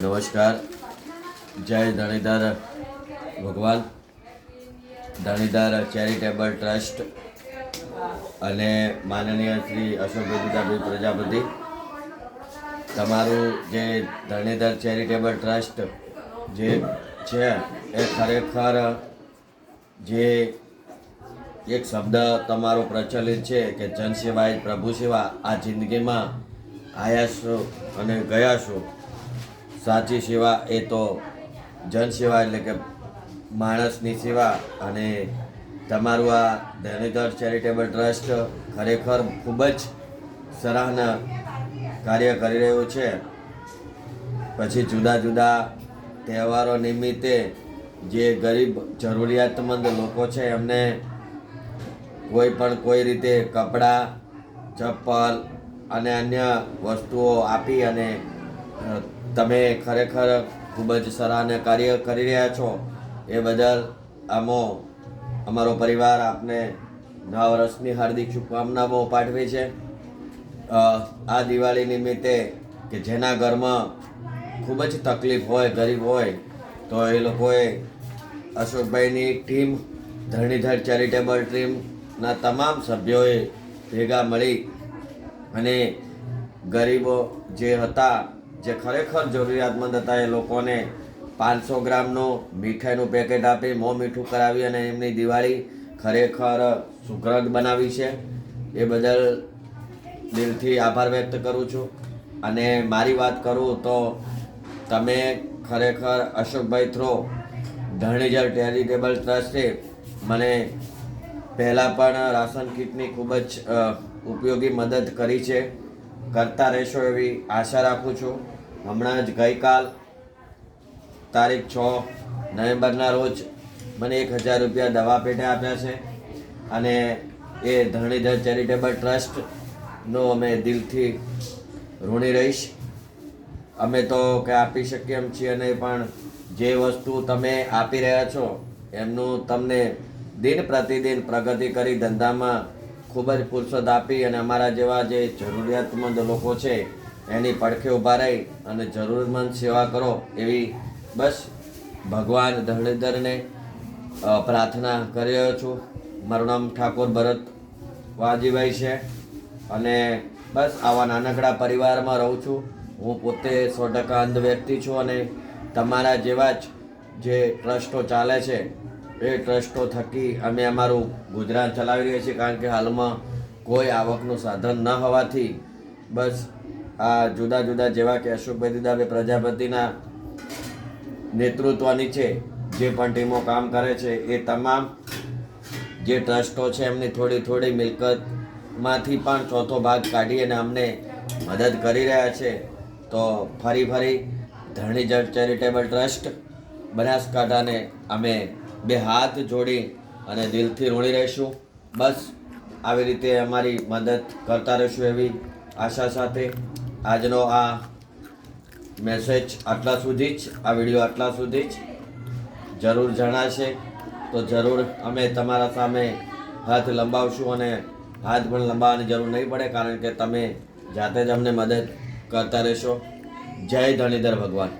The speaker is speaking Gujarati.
નમસ્કાર. જય ધણીધર ભગવાન. ધણીધર ચેરિટેબલ ટ્રસ્ટ અને માનનીય શ્રી અશોકભાઈ દીદાભાઈ પ્રજાપતિ. તમારું જે ધણીધર ચેરિટેબલ ટ્રસ્ટ જે છે એ ખરેખર જે એક શબ્દ તમારો પ્રચલિત છે કે જનસેવા એ પ્રભુ સેવા આ જિંદગીમાં આયા છો અને ગયા છો. સાચી સેવા એ તો જન સેવા એટલે કે માણસની સેવા અને તમારું આ ધનધર ચેરિટેબલ ટ્રસ્ટ ખરેખર ખૂબ જ સરાહના કાર્ય કરી રહ્યું છે. પછી જુદા જુદા તહેવારો નિમિત્તે જે ગરીબ જરૂરિયાતમંદ લોકો છે એમને કોઈ પણ કોઈ રીતે કપડાં, ચપ્પલ અને અન્ય વસ્તુઓ આપી અને તમે ખરેખર ખૂબ જ સરાહને કાર્ય કરી રહ્યા છો, એ બદલ આમો, અમારો પરિવાર આપને નવા વર્ષની હાર્દિક શુભકામનાઓ પાઠવે છે. આ દિવાળી નિમિત્તે કે જેના ઘરમાં ખૂબ જ તકલીફ હોય, ગરીબ હોય, તો એ લોકોએ અશોકભાઈની ટીમ, ધરણીધર ચેરિટેબલ ટીમના તમામ સભ્યોએ ભેગા મળી અને ગરીબો જે હતા જે ખરેખર જરૂરિયાતમંદ હતા, એ લોકોને પાંચસો ગ્રામનું મીઠાઈનું પેકેટ આપી, મોં મીઠું કરાવી અને એમની દિવાળી ખરેખર સુખદ બનાવી છે. એ બદલ દિલથી આભાર વ્યક્ત કરું છું. અને મારી વાત કરું તો તમે ખરેખર અશોકભાઈ થ્રો ધણીજર ચેરિટેબલ ટ્રસ્ટે મને પહેલાં પણ રાશન કીટની ખૂબ જ ઉપયોગી મદદ કરી છે. કરતા રહેશો એવી આશા રાખું છું. હમણાં જ ગઈકાલ તારીખ છ નવેમ્બરના રોજ મને એક હજાર રૂપિયા દવા પેટે આપ્યા છે અને એ ધરણીધર ચેરિટેબલ ટ્રસ્ટનો અમે દિલથી ઋણી રહીશ. અમે તો કે આપી શકીએ એમ છીએ નહીં, પણ જે વસ્તુ તમે આપી રહ્યા છો, એમનું તમને દિન પ્રતિદિન પ્રગતિ કરી ધંધામાં ખૂબ જ ફુરસદ આપી અને અમારા જેવા જે જરૂરિયાતમંદ લોકો છે, એની પડખે ઊભા રહી અને જરૂરમંદ સેવા કરો એવી બસ ભગવાન ધરણીધરને પ્રાર્થના કરી રહ્યો છું. મારું નામ ઠાકોર ભરત વાજીભાઈ છે અને બસ આવા નાનકડા પરિવારમાં રહું છું. હું પોતે સો ટકા અંધ વ્યક્તિ છું અને તમારા જેવા જ જે ટ્રસ્ટો ચાલે છે એ ટ્રસ્ટો થકી અમે અમારું ગુજરાન ચલાવી રહ્યા છીએ કારણ કે હાલમાં કોઈ આવકનું સાધન ન હોવાથી બસ આ જુદા જુદા જેવા કે અશોકભાઈ દીદાભાઈ પ્રજાપતિના નેતૃત્વની છે, જે પણ ટીમો કામ કરે છે, એ તમામ જે ટ્રસ્ટો છે એમની થોડી થોડી મિલકતમાંથી પણ ચોથો ભાગ કાઢી અને અમને મદદ કરી રહ્યા છે. તો ફરી ફરી ધરણીજળ ચેરિટેબલ ટ્રસ્ટ બનાસકાંઠાને અમે બે હાથ જોડી અને દિલથી ઋણી રહીશું. બસ, આવી રીતે અમારી મદદ કરતા રહીશું એવી આશા સાથે. આજનો આ મેસેજ આટલા સુધી જ, આ વીડિયો આટલા સુધી જ. જરૂર જણાશે તો જરૂર અમે તમારા સામે હાથ લંબાવશું અને હાથ પણ લંબાવવાની જરૂર નહીં પડે, કારણ કે તમે જાતે જ અમને મદદ કરતા રહેશો. જય ધણીધર ભગવાન.